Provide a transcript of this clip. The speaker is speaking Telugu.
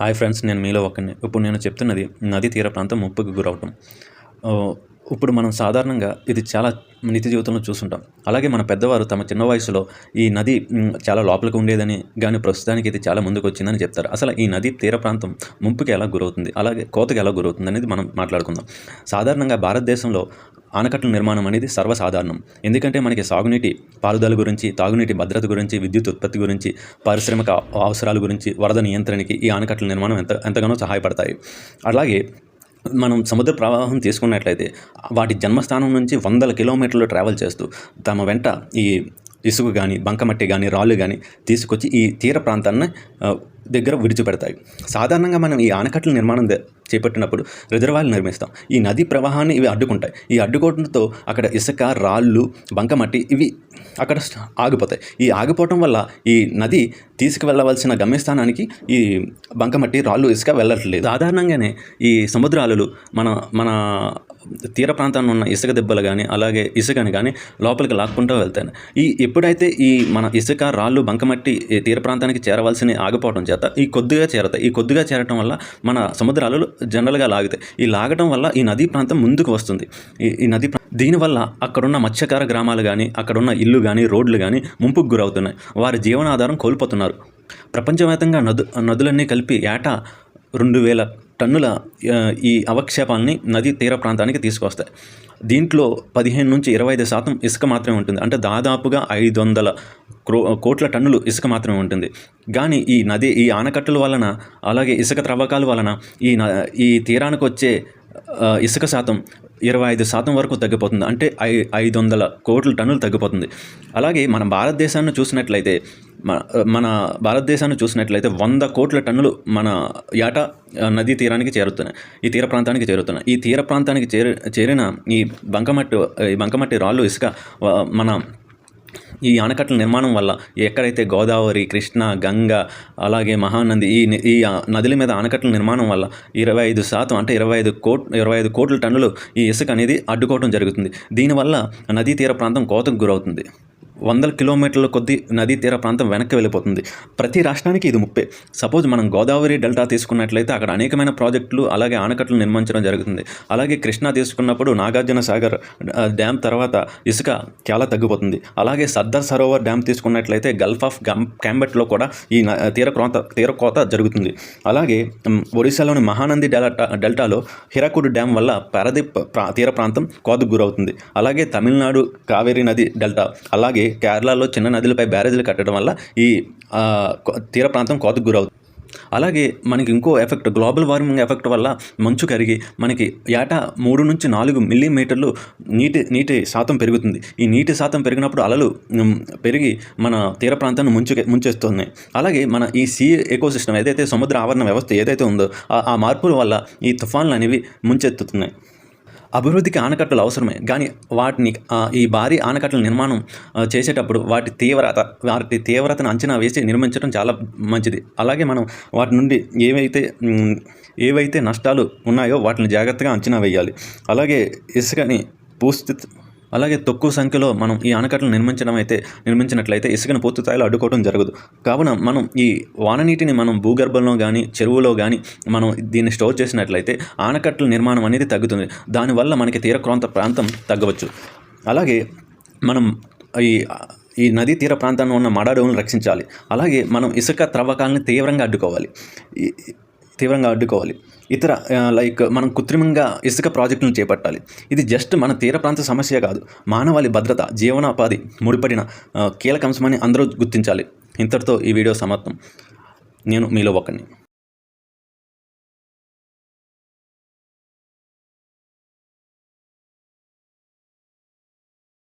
హాయ్ ఫ్రెండ్స్ నేను మీలో ఒకరిని ఇప్పుడు నేను చెప్తున్నది నదీ తీర ప్రాంతం ముప్పుకు గురవటం. ఇప్పుడు మనం సాధారణంగా ఇది చాలా నిత్య జీవితంలో చూస్తుంటాం. అలాగే మన పెద్దవారు తమ చిన్న వయసులో ఈ నది చాలా లోపలికి ఉండేదని కానీ ప్రస్తుతానికి ఇది చాలా ముందుకు వచ్చిందని చెప్తారు. అసలు ఈ నది తీర ప్రాంతం ముంపుకి ఎలా గురవుతుంది? అలాగే కోతకి ఎలా గురవుతుంది అనేది మనం మాట్లాడుకుందాం. సాధారణంగా భారతదేశంలో ఆనకట్టల నిర్మాణం అనేది సర్వసాధారణం. ఎందుకంటే మనకి సాగునీటి పారుదల గురించి తాగునీటి భద్రత గురించి విద్యుత్ ఉత్పత్తి గురించి పారిశ్రామిక అవసరాల గురించి వరద నియంత్రణకి ఈ ఆనకట్టల నిర్మాణం ఎంత ఎంతగానో సహాయపడతాయి. అలాగే మనం సముద్ర ప్రవాహం తీసుకున్నట్లయితే వాటి జన్మస్థానం నుంచి వందల కిలోమీటర్లు ట్రావెల్ చేస్తూ తమ వెంట ఈ ఇసుక కానీ బంకమట్టి కానీ రాళ్ళు కానీ తీసుకొచ్చి ఈ తీర ప్రాంతాన్ని దగ్గర విడిచిపెడతాయి. సాధారణంగా మనం ఈ ఆనకట్టల నిర్మాణం చేపట్టినప్పుడు రిజర్వాయర్లు నిర్మిస్తాం. ఈ నదీ ప్రవాహాన్ని ఇవి అడ్డుకుంటాయి. ఈ అడ్డుకోవడంతో అక్కడ ఇసుక రాళ్ళు బంకమట్టి ఇవి అక్కడ ఆగిపోతాయి. ఈ ఆగిపోవటం వల్ల ఈ నది తీసుకువెళ్ళవలసిన గమ్యస్థానానికి ఈ బంకమట్టి రాళ్ళు ఇసుక వెళ్ళట్లేదు. సాధారణంగానే ఈ సముద్రాలు మన మన తీర ప్రాంతాన్ని ఉన్న ఇసుక దెబ్బలు కానీ అలాగే ఇసుకని కానీ లోపలికి లాక్కుంటూ వెళ్తాయి. ఈ ఎప్పుడైతే ఈ మన ఇసుక రాళ్ళు బంకమట్టి ఈ తీర ప్రాంతానికి చేరవలసిన ఆగిపోవడం చేత ఈ కొద్దిగా చేరతాయి. ఈ కొద్దిగా చేరటం వల్ల మన సముద్రాలు జనరల్గా లాగుతాయి. ఈ లాగటం వల్ల ఈ నదీ ప్రాంతం ముందుకు వస్తుంది. ఈ ఈ నదీ దీనివల్ల అక్కడున్న మత్స్యకార గ్రామాలు కానీ అక్కడున్న ఇల్లు కానీ రోడ్లు కానీ ముంపుకు గురవుతున్నాయి. వారి జీవనాధారం కోల్పోతున్నారు. ప్రపంచవ్యాప్తంగా నదు నదులన్నీ కలిపి ఏటా రెండు వేల టన్నుల ఈ అవక్షేపాలని నదీ తీర ప్రాంతానికి తీసుకొస్తాయి దీంట్లో పదిహేను నుంచి ఇరవై ఐదు శాతం ఇసుక మాత్రమే ఉంటుంది. అంటే దాదాపుగా ఐదు వందల క్రో కోట్ల టన్నులు ఇసుక మాత్రమే ఉంటుంది. కానీ ఈ నది ఈ ఆనకట్టల వలన అలాగే ఇసుక త్రవ్వకాల వలన ఈ ఈ తీరానికి వచ్చే ఇసుక శాతం ఇరవై ఐదు శాతం వరకు తగ్గిపోతుంది. అంటే ఐ ఐదు వందల కోట్ల టన్నులు తగ్గిపోతుంది. అలాగే మన భారతదేశాన్ని చూసినట్లయితే మన భారతదేశాన్ని చూసినట్లయితే వంద కోట్ల టన్నులు మన యాట నదీ తీరానికి చేరుతున్నాయి. ఈ తీర ప్రాంతానికి చేరుతున్నాయి. ఈ తీర ప్రాంతానికి చేరి చేరిన ఈ బంకమట్టి ఈ బంకమట్టి రాళ్ళు ఇసుక మన ఈ ఆనకట్టల నిర్మాణం వల్ల ఎక్కడైతే గోదావరి కృష్ణ గంగ అలాగే మహానంది ఈ ఈ నదుల మీద ఆనకట్టల నిర్మాణం వల్ల ఇరవై ఐదు శాతం అంటే ఇరవై ఐదు కోట్ ఇరవై ఐదు కోట్ల టన్నులు ఈ ఇసుక అనేది అడ్డుకోవడం జరుగుతుంది. దీనివల్ల నదీ తీర ప్రాంతం కోతకు గురవుతుంది. వందల కిలోమీటర్ల కొద్దీ నదీ తీర ప్రాంతం వెనక్కి వెళ్ళిపోతుంది. ప్రతి రాష్ట్రానికి ఇది ముప్పే. సపోజ్ మనం గోదావరి డెల్టా తీసుకున్నట్లయితే అక్కడ అనేకమైన ప్రాజెక్టులు అలాగే ఆనకట్టలు నిర్మించడం జరుగుతుంది. అలాగే కృష్ణా తీసుకున్నప్పుడు నాగార్జున సాగర్ డ్యామ్ తర్వాత ఇసుక చాలా తగ్గిపోతుంది. అలాగే సర్దార్ సరోవర్ డ్యామ్ తీసుకున్నట్లయితే గల్ఫ్ ఆఫ్ క్యాంబెట్లో కూడా ఈ న- తీర ప్రాంత తీర కోత జరుగుతుంది. అలాగే ఒడిశాలోని మహానంది డెల్టా డెల్టాలో హిరాకుడు డ్యామ్ వల్ల పారదీప్ ప్రా తీర ప్రాంతం కోతకు గురవుతుంది. అలాగే తమిళనాడు కావేరీ నది డెల్టా. అలాగే కేరళలో చిన్న నదులపై బ్యారేజీలు కట్టడం వల్ల ఈ తీర ప్రాంతం కోతకు గురవుతుంది. అలాగే మనకి ఇంకో ఎఫెక్ట్ గ్లోబల్ వార్మింగ్ ఎఫెక్ట్ వల్ల మంచు కరిగి మనకి ఏటా మూడు నుంచి నాలుగు మిల్లీమీటర్లు నీటి నీటి శాతం పెరుగుతుంది. ఈ నీటి శాతం పెరిగినప్పుడు అలలు పెరిగి మన తీర ప్రాంతాన్ని ముంచు ముంచేస్తున్నాయి అలాగే మన ఈ సీ ఎకోసిస్టమ్ ఏదైతే సముద్ర ఆవరణ వ్యవస్థ ఏదైతే ఉందో ఆ మార్పుల వల్ల ఈ తుఫాన్లు అనేవి ముంచెత్తుతున్నాయి. అభివృద్ధికి ఆనకట్టలు అవసరమే. కానీ వాటిని ఈ భారీ ఆనకట్టల నిర్మాణం చేసేటప్పుడు వాటి తీవ్రత వాటి తీవ్రతను అంచనా వేసి నిర్మించడం చాలా మంచిది. అలాగే మనం వాటి నుండి ఏవైతే ఏవైతే నష్టాలు ఉన్నాయో వాటిని జాగ్రత్తగా అంచనా వేయాలి. అలాగే ఇసుకని పూర్తి అలాగే తక్కువ సంఖ్యలో మనం ఈ ఆనకట్టలు నిర్మించడం అయితే నిర్మించినట్లయితే ఇసుకను పూర్తి స్థాయిలో అడ్డుకోవడం జరగదు. కావున మనం ఈ వాననీటిని మనం భూగర్భంలో కానీ చెరువులో కానీ మనం దీన్ని స్టోర్ చేసినట్లయితే ఆనకట్టల నిర్మాణం అనేది తగ్గుతుంది. దానివల్ల మనకి తీర ప్రాంత ప్రాంతం తగ్గవచ్చు. అలాగే మనం ఈ ఈ నదీ తీర ప్రాంతంలో ఉన్న మడాడవులను రక్షించాలి. అలాగే మనం ఇసుక త్రవ్వకాలని తీవ్రంగా అడ్డుకోవాలి. తీవ్రంగా అడ్డుకోవాలి. ఇతర లైక్ మనం కృత్రిమంగా ఇసుక ప్రాజెక్టులను చేపట్టాలి. ఇది జస్ట్ మన తీర ప్రాంత సమస్య కాదు. మానవాళి భద్రత జీవనోపాధి ముడిపడిన కీలక అంశమని అందరూ గుర్తించాలి. ఇంతటితో ఈ వీడియో సమాప్తం. నేను మీలో ఒకరిని